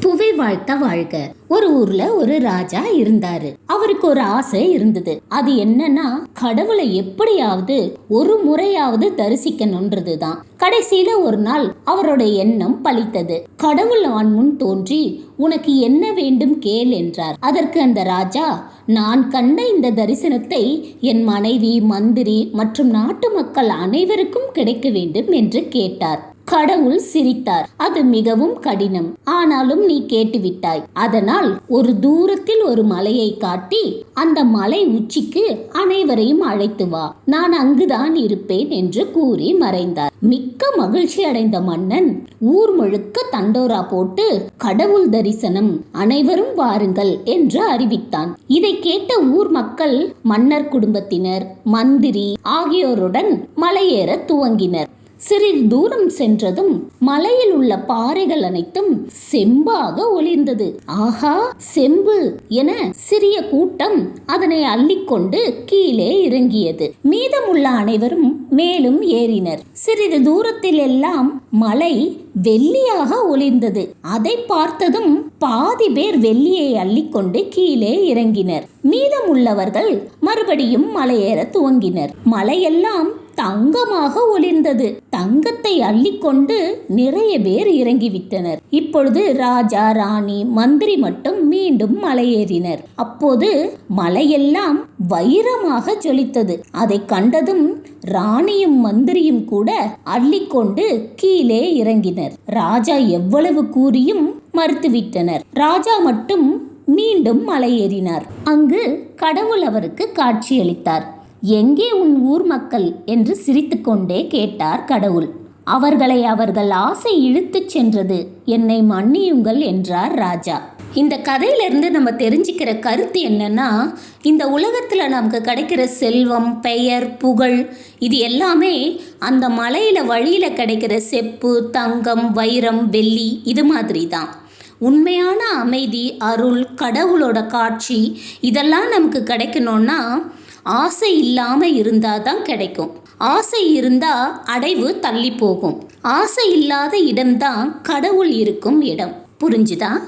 புவி வாழ்த்த வாழ்க. ஒரு ஊர்ல ஒரு ராஜா இருந்தாரு. அவருக்கு ஒரு ஆசை இருந்தது. அது என்னன்னா கடவுளை எப்படியாவது ஒரு முறையாவது தரிசிக்கணுன்றதுதான். கடைசியில ஒரு நாள் அவரோட எண்ணம் பலித்தது கடவுள் அவன் முன் தோன்றி உனக்கு என்ன வேண்டும் கேள் என்றார். அதற்கு அந்த ராஜா நான் கண்ட இந்த தரிசனத்தை என் மனைவி மந்திரி மற்றும் நாட்டு மக்கள் அனைவருக்கும் கிடைக்க வேண்டும் என்று கேட்டார். கடவுள் சிரித்தார். அது மிகவும் கடினம். ஆனாலும் நீ கேட்டுவிட்டாய். அதனால் ஒரு தூரத்தில் ஒரு மலையை காட்டி அந்த மலை உச்சிக்கு அனைவரையும் அழைத்து வா. நான் அங்குதான் இருப்பேன் என்று கூறி மறைந்தார். மிக்க மகிழ்ச்சி அடைந்த மன்னன் ஊர் முழுக்க தண்டோரா போட்டு கடவுள் தரிசனம் அனைவரும் வாருங்கள் என்று அறிவித்தான். இதை கேட்ட ஊர் மக்கள் மன்னர் குடும்பத்தினர் மந்திரி ஆகியோருடன் மலையேற துவங்கினர். சிறிது தூரம் சென்றதும் மலையில் உள்ள பாறைகள் அனைத்தும் செம்பாக ஒளிர்ந்தது. ஆஹா செம்பு என சிறிய கூட்டம் அதனை அள்ளிக்கொண்டு கீழே இறங்கியது. மீதமுள்ள அனைவரும் மேலும் ஏறினர். சிறிது தூரத்தில் எல்லாம் மலை வெள்ளியாக ஒளிர்ந்தது. அதை பார்த்ததும் பாதி பேர் வெள்ளியை அள்ளிக்கொண்டு கீழே இறங்கினர். மீதமுள்ளவர்கள் மறுபடியும் மலையேற துவங்கினர். மலையெல்லாம் தங்கமாக ஒளிர்ந்தது. தங்கத்தை அள்ளிக்கொண்டு நிறைய பேர் இறங்கிவிட்டனர். இப்பொழுது ராஜா ராணி மந்திரி மட்டும் மீண்டும் மலையேறினர். அப்போது மலையெல்லாம் வைரமாக ஜொலித்தது. அதை கண்டதும் ராணியும் மந்திரியும் கூட அள்ளிக்கொண்டு கீழே இறங்கினர். ராஜா எவ்வளவு கூறியும் மறுத்துவிட்டனர். ராஜா மட்டும் மீண்டும் மலையேறினார். அங்கு கடவுள் அவருக்கு காட்சியளித்தார். எங்கே உன் ஊர் மக்கள்? என்று சிரித்துக்கொண்டே கேட்டார் கடவுள். அவர்களை அவர்கள் ஆசை இழுத்துச் சென்றது. என்னை மன்னியுங்கள் என்றார் ராஜா. இந்த கதையிலிருந்து நம்ம தெரிஞ்சுக்கிற கருத்து என்னன்னா இந்த உலகத்தில் நமக்கு கிடைக்கிற செல்வம் பெயர் புகழ் இது எல்லாமே அந்த மலையில் வழியில் கிடைக்கிற செப்பு தங்கம் வைரம் வெள்ளி இது மாதிரி தான் உண்மையான அமைதி அருள் கடவுளோட காட்சி இதெல்லாம் நமக்கு கிடைக்கணும்னா ஆசை இல்லாமல் இருந்தால் தான் கிடைக்கும். ஆசை இருந்தால் அடைவு தள்ளி போகும். ஆசை இல்லாத இடம்தான் கடவுள் இருக்கும் இடம். புரிஞ்சுதா?